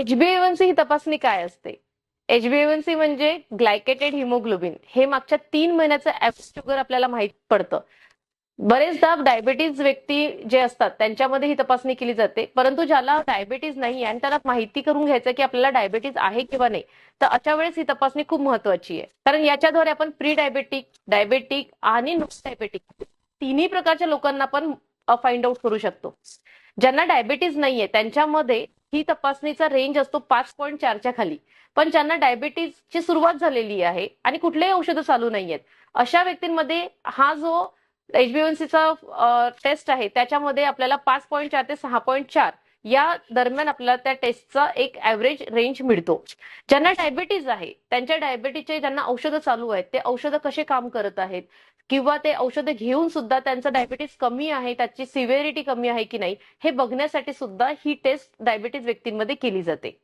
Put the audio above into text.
एचबीएवनसी ही तपासणी काय असते? एचबीएवनसी म्हणजे ग्लायकेटेड हिमोग्लोबिन हे मागच्या तीन महिन्याचं ऍव्हरेज शुगर आपल्याला माहीत पडतं. बरेचदा डायबेटीज व्यक्ती जे असतात त्यांच्यामध्ये ही तपासणी केली जाते. परंतु ज्याला डायबेटीज नाही आणि त्याला माहिती करून घ्यायचं की आपल्याला डायबेटीज आहे किंवा नाही तर अशा वेळेस ही तपासणी खूप महत्वाची आहे. कारण याच्याद्वारे आपण प्री डायबेटिक डायबेटिक आणि नॉन डायबेटिक तिन्ही प्रकारच्या लोकांना पण फाइंड आउट करू शकतो. ज्यांना डायबेटीज नाहीये त्यांच्यामध्ये ही तपासणीचा रेंज असतो पाच पॉईंट चारच्या खाली. पण ज्यांना डायबेटीजची सुरुवात झालेली आहे आणि कुठलेही औषधं चालू नाहीयेत अशा व्यक्तींमध्ये हा जो एचबीएनसीचा टेस्ट आहे त्याच्यामध्ये आपल्याला पाच पॉईंट चार ते सहा पॉईंट चार या दरम्यान आपल्याला त्या टेस्टचा एक ऍव्हरेज रेंज मिळतो. ज्यांना डायबिटीज आहे त्यांच्या डायबिटीजचे ज्यांना औषधं चालू आहेत ते औषधं कसे काम करत आहेत? किंवा ते औषधं घेऊन सुद्धा त्यांचं डायबिटीज कमी आहे त्याची सिव्हिरिटी कमी आहे की नाही हे बघण्यासाठी सुद्धा ही टेस्ट डायबिटीज व्यक्तींमध्ये केली जाते.